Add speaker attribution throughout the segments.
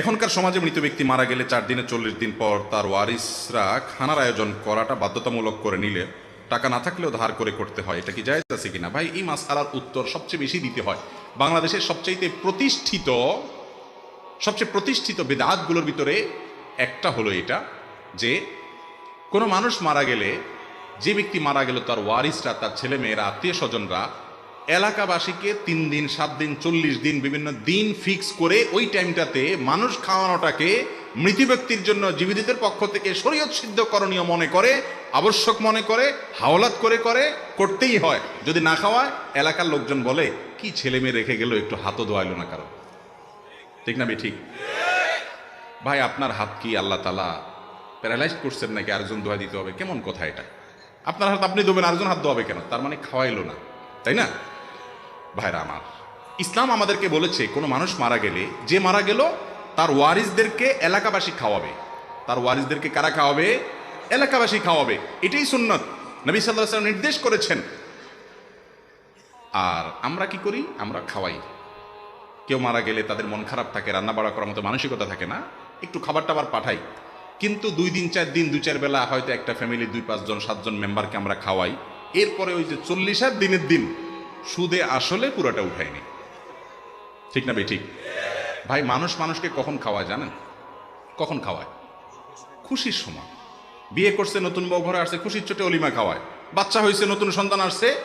Speaker 1: এখনকার সমাজে মৃত ব্যক্তি মারা গেলে চার দিনে চল্লিশ দিন পর তার ওয়ারিসরা খানার আয়োজন করাটা বাধ্যতামূলক করে নিলে টাকা না থাকলেও ধার করে করতে হয়। এটা কি জায়েজ আছে কিনা? ভাই, এই মাসালার উত্তর সবচেয়ে বেশি দিতে হয়। বাংলাদেশের সবচাইতে প্রতিষ্ঠিত, সবচেয়ে প্রতিষ্ঠিত বেদাতগুলোর ভিতরে একটা হলো এটা যে, কোনো মানুষ মারা গেলে, যে ব্যক্তি মারা গেল তার ওয়ারিসরা তার ছেলে মেয়েরা আত্মীয় স্বজনরা এলাকাবাসীকে তিন দিন, সাত দিন, চল্লিশ দিন বিভিন্ন দিন ফিক্স করে ওই টাইমটাতে মানুষ খাওয়ানোটাকে মৃত ব্যক্তির জন্য জীবিতদের পক্ষ থেকে শরীয়ত সিদ্ধ করণীয় মনে করে, আবশ্যক মনে করে, হাওলাত করে করে, করতেই হয়। যদি না খাওয়ায়, এলাকার লোকজন বলে, কি ছেলে মেয়ে রেখে গেল, একটু হাতও দোয়াইলো না কারও? ঠিক না ঠিক ভাই, আপনার হাত কি আল্লাহ তালা প্যারালাইজ করছেন নাকি? আরেকজন দোয়া দিতে হবে। কেমন কথা এটা? আপনার হাত আপনি দেবেন আরেকজন হাত দোয়াবে কেন? তার মানে খাওয়াইলো না। তাই না? ভাইরা আমার, ইসলাম আমাদেরকে বলেছে, কোনো মানুষ মারা গেলে, যে মারা গেল, তার ওয়ারিসদেরকে এলাকাবাসী খাওয়াবে। তার ওয়ারিসদেরকে কারা খাওয়াবে? এলাকাবাসী খাওয়াবে। এটাই সুন্নত। নবী সাল্লাহ নির্দেশ করেছেন। আর আমরা কি করি? আমরা খাওয়াই। কেউ মারা গেলে তাদের মন খারাপ থাকে রান্না বাড়া করার মতো মানসিকতা থাকে না, একটু খাবার টাবার পাঠাই। কিন্তু দুই দিন, চার দিন দু চার বেলা হয়তো একটা ফ্যামিলি দুই, পাঁচজন, সাতজন মেম্বারকে আমরা খাওয়াই। এরপরে ওই যে চল্লিশের দিনের দিন সুদে আসলে পুরোটা উঠায়নি। ঠিক না ভাই ঠিক? ভাই, মানুষ মানুষকে কখন খাওয়ায় জানেন? কখন খাওয়ায়? খুশির সময়। বিয়ে করছে, নতুন বউ ঘরে আসছে, খুশির চোটে অলিমা খাওয়ায়। বাচ্চা হয়েছে, নতুন সন্তান আসছে,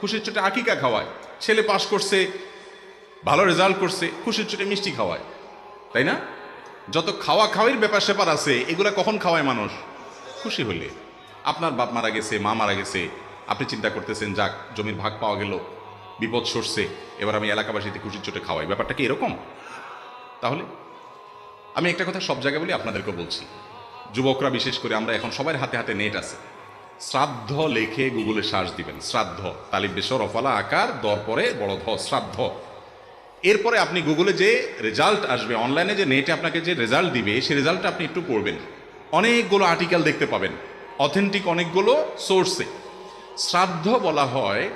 Speaker 1: খুশির চোটে আকিকা খাওয়ায়। ছেলে পাশ করছে, ভালো রেজাল্ট করছে, খুশির চোটে মিষ্টি খাওয়ায়। তাই না? যত খাওয়া খাওয়ার ব্যাপার স্যাপার আছে, এগুলা কখন খাওয়ায় মানুষ? খুশি হলে। আপনার বাপ মারা গেছে, মা মারা গেছে আপনি চিন্তা করতেছেন, যাক, জমির ভাগ পাওয়া গেল, বিপদ সরছে, এবার আমি এলাকাবাসীতে খুশির চোটে খাওয়াই। ব্যাপারটা কি এরকম? তাহলে আমি একটা কথা সব জায়গায় বলি আপনাদেরকে বলছি। যুবকরা, বিশেষ করে আমরা এখন সবার হাতে হাতে নেট আছে। শ্রাদ্ধ লেখে গুগলে সার্চ দিবেন, শ্রাদ্ধ। তালিব বেসর অফালা, আকার, দর পরে, বড় ধ, শ্রাদ্ধ। এরপরে আপনি গুগলে যে রেজাল্ট আসবে, অনলাইনে যে নেটে আপনাকে যে রেজাল্ট দিবে, সেই রেজাল্টটা আপনি একটু পড়বেন। অনেকগুলো আর্টিকেল দেখতে পাবেন। অথেন্টিক অনেকগুলো সোর্সে। শ্রাদ্ধ বলা হয়,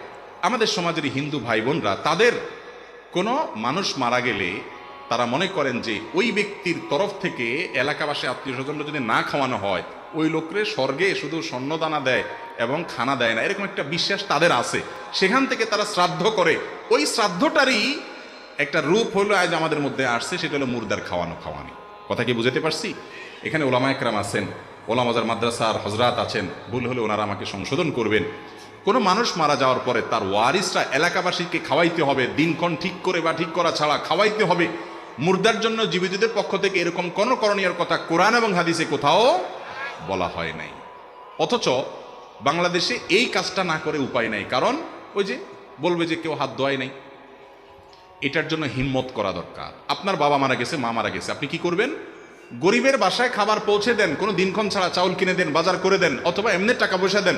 Speaker 1: আমাদের সমাজের হিন্দু ভাই বোনরা তাদের কোনো মানুষ মারা গেলে তারা মনে করেন যে ওই ব্যক্তির তরফ থেকে এলাকাবাসী আত্মীয় স্বজনরা যদি না খাওয়ানো হয়, ওই লোকরে স্বর্গে শুধু স্বর্ণদানা দেয় এবং খানা দেয় না। এরকম একটা বিশ্বাস তাদের আছে। সেখান থেকে তারা শ্রাদ্ধ করে। ওই শ্রাদ্ধটারই একটা রূপ হলো আজ আমাদের মধ্যে আসছে, সেটা হলো মুর্দার খাওয়ানো খাওয়ানি। কথা কি বুঝতে পারছি? এখানে ওলামা একরাম আছেন, ওলামাজার মাদ্রাসার হজরাত আছেন, ভুল হলে ওনারা আমাকে সংশোধন করবেন। কোনো মানুষ মারা যাওয়ার পরে তার ওয়ারিসরা এলাকাবাসীকে খাওয়াইতে হবে, দিনক্ষণ ঠিক করে বা ঠিক করা ছাড়া খাওয়াইতে হবে। মুর্দার জন্য জীবিতদের পক্ষ থেকে এরকম কোনো করণীয় কথা কোরআন এবং হাদিসে কোথাও বলা হয় নাই। অথচ বাংলাদেশে এই কাজটা না করে উপায় নাই, কারণ ওই যে বলবে যে কেউ হাত ধোয়াই নাই। এটার জন্য হিম্মত করা দরকার। আপনার বাবা মারা গেছে, মা মারা গেছে, আপনি কি করবেন? গরিবের বাসায় খাবার পৌঁছে দেন, কোনো দিনক্ষণ ছাড়া চাউল কিনে দেন, বাজার করে দেন, অথবা এমনি টাকা পয়সা দেন।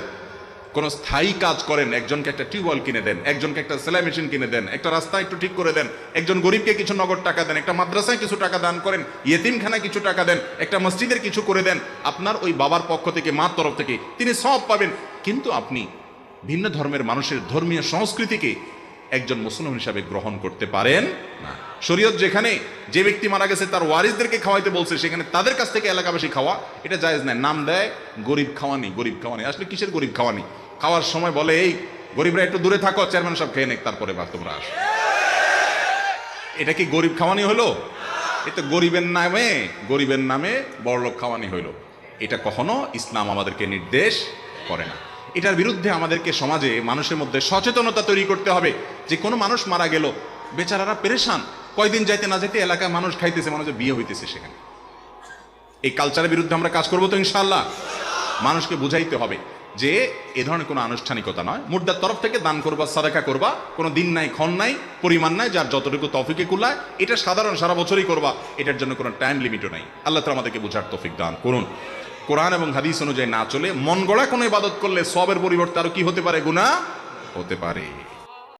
Speaker 1: কোনো স্থায়ী কাজ করেন, একজনকে একটা টিউবওয়েল কিনে দেন, একজনকে একটা সেলাই মেশিন কিনে দেন, একটা রাস্তা একটু ঠিক করে দেন, একজন গরিবকে কিছু নগদ টাকা দেন, একটা মাদ্রাসায় কিছু টাকা দান করেন, ইয়েতিমখানায় কিছু টাকা দেন, একটা মসজিদের কিছু করে দেন, আপনার ওই বাবার পক্ষ থেকে, মার তরফ থেকে তিনি সব পাবেন। কিন্তু আপনি ভিন্ন ধর্মের মানুষের ধর্মীয় সংস্কৃতিকে একজন মুসলিম হিসাবে গ্রহণ করতে পারেন না। শরীয়ত যেখানে যে ব্যক্তি মারা গেছে, তার ওয়ারিসদেরকে খাওয়াইতে বলছে, সেখানে তাদের কাছ থেকে এলাকাবাসী খাওয়া, এটা জায়েজ নাই নাম দেয় গরিব খাওয়ানি গরিব খাওয়ানি আসলে কিসের গরিব খাওয়ানি খাওয়ার সময় বলে, এই গরিবরা একটু দূরে থাকো, চেয়ারম্যান সব খেয়ে নেক, তারপরে বা তোমরা আসো। এটা কি গরিব খাওয়ানি হলো? এটা গরিবের নামে গরিবের নামে বড়লোক খাওয়ানি হইল। এটা কখনো ইসলাম আমাদেরকে নির্দেশ করে না। এটার বিরুদ্ধে আমাদেরকে সমাজে, মানুষের মধ্যে সচেতনতা তৈরি করতে হবে যে কোনো মানুষ মারা গেল, বেচারারা পেরেশান। কয়দিন যাইতে না যাইতে এলাকায় মানুষ খাইতেছে মানুষের বিয়ে হইতেছে সেখানে। এই কালচারের বিরুদ্ধে আমরা কাজ করব তো ইনশাল্লাহ মানুষকে বুঝাইতে হবে যে এ ধরনের কোনো আনুষ্ঠানিকতা নয়। মুর্দার তরফ থেকে দান করবা, সাদাকা করবা, কোনো দিন নাই, ক্ষণ নাই, পরিমাণ নাই, যার যতটুকু তফিকে কুলায়, এটা সাধারণ সারা বছরই করবা, এটার জন্য কোনো টাইম লিমিটও নাই। আল্লাহ তালা আমাদেরকে বুঝার তফিক দান করুন। কোরআন এবং হাদিস অনুযায়ী না চলে, মন গড়া কোনো ইবাদত করলে সবের পরিবর্তে আরও কি হতে পারে? গুণা হতে পারে।